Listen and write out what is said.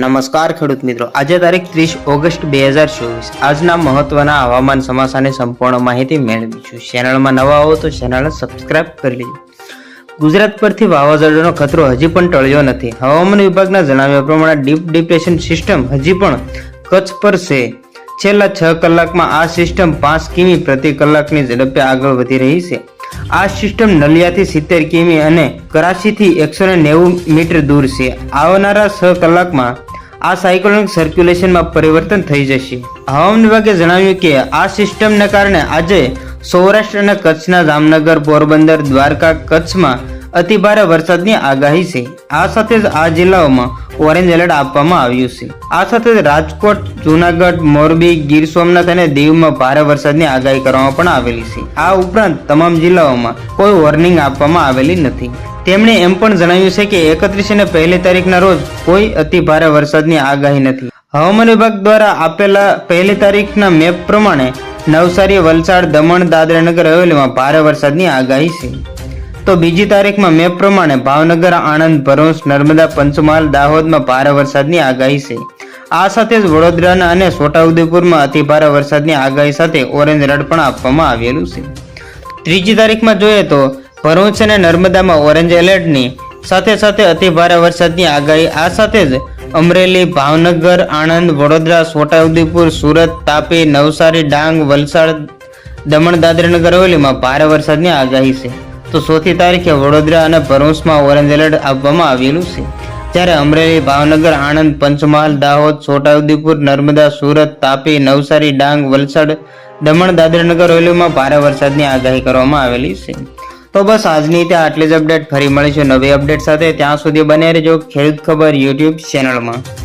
નમસ્કાર ખેડૂત મિત્રો. આજે તારીખ ત્રીસ ઓગસ્ટ બે હજાર ચોવીસ. આજના મહત્વના હવામાન સમાસાની સંપૂર્ણ માહિતી મેળવીશું ચેનલમાં નવા આવો તો ચેનલ સબસ્ક્રાઇબ કરી લેજો. ગુજરાત પરથી વાવાઝોડાનો ખતરો હજી પણ ટળ્યો નથી. હવામાન વિભાગના જણાવ્યા પ્રમાણે ડીપ ડિપ્રેશન સિસ્ટમ હજી પણ કચ્છ પર છે. છેલ્લા છ કલાકમાં આ સિસ્ટમ પાંચ કિમી પ્રતિ કલાકની ઝડપે આગળ વધી રહી છે. આ સિસ્ટમ નલિયાથી સિત્તેર કિમી અને કરાચીથી એકસો મીટર દૂર છે. આવનારા છ કલાકમાં આ સાયક્લોનિક સર્ક્યુલેશનમાં પરિવર્તન થઈ જશે. હવામાન વિભાગે જણાવ્યું કે આ સિસ્ટમને કારણે આજે સૌરાષ્ટ્ર અને કચ્છના જામનગર, પોરબંદર, દ્વારકા કચ્છમાં અતિભારે વરસાદની આગાહી છે. આ સાથે જ આ જિલ્લાઓમાં ઓરેન્જ એલર્ટ આપવામાં આવ્યું છે. આ સાથે રાજકોટ, જૂનાગઢ, મોરબી, ગીર સોમનાથ અને દીવમાં ભારે વરસાદની આગાહી કરવામાં પણ આવેલી છે. આ ઉપરાંત તમામ જિલ્લાઓમાં કોઈ વોર્નિંગ આપવામાં આવેલી નથી. તેમણે એમ પણ જણાવ્યું છે કે એકત્રીસ અને પહેલી તારીખના રોજ કોઈ અતિ ભારે વરસાદની આગાહી નથી. હવામાન વિભાગ દ્વારા આપેલા પહેલી તારીખના મેપ પ્રમાણે નવસારી, વલસાડ, દમણ, દાદરા નગર હવેલીમાં ભારે વરસાદની આગાહી છે. તો બીજી તારીખમાં મેપ પ્રમાણે ભાવનગર, આણંદ, ભરૂચ, નર્મદા, પંચમહાલ, દાહોદમાં ભારે વરસાદની આગાહી છે. આ સાથે જ વડોદરાના અને છોટાઉદેપુરમાં અતિ ભારે વરસાદની આગાહી સાથે ઓરેન્જ એલર્ટ પણ આપવામાં આવેલું છે. ત્રીજી તારીખમાં જોઈએ તો ભરૂચ અને નર્મદામાં ઓરેન્જ એલર્ટની સાથે સાથે અતિ ભારે વરસાદની આગાહી. આ સાથે જ અમરેલી, ભાવનગર, આણંદ, વડોદરા, છોટાઉદેપુર, સુરત, તાપી, નવસારી, ડાંગ, વલસાડ, દમણ દાદરાનગર હવેલીમાં ભારે વરસાદની આગાહી છે. તો ચોથી તારીખે વડોદરા અને ભરૂચમાં ઓરેન્જ એલર્ટ આપવામાં આવેલું છે. જ્યારે અમરેલી, ભાવનગર, આણંદ, પંચમહાલ, દાહોદ, છોટાઉદેપુર, નર્મદા, સુરત, તાપી, નવસારી, ડાંગ, વલસાડ, દમણ, દાદરાનગર હવેલીમાં ભારે વરસાદની આગાહી કરવામાં આવેલી છે. તો બસ આજની ત્યાં આટલી જ અપડેટ. ફરી મળીશું નવી અપડેટ સાથે. ત્યાં સુધી બને રહેજો ખેડૂત ખબર યુટ્યુબ ચેનલમાં.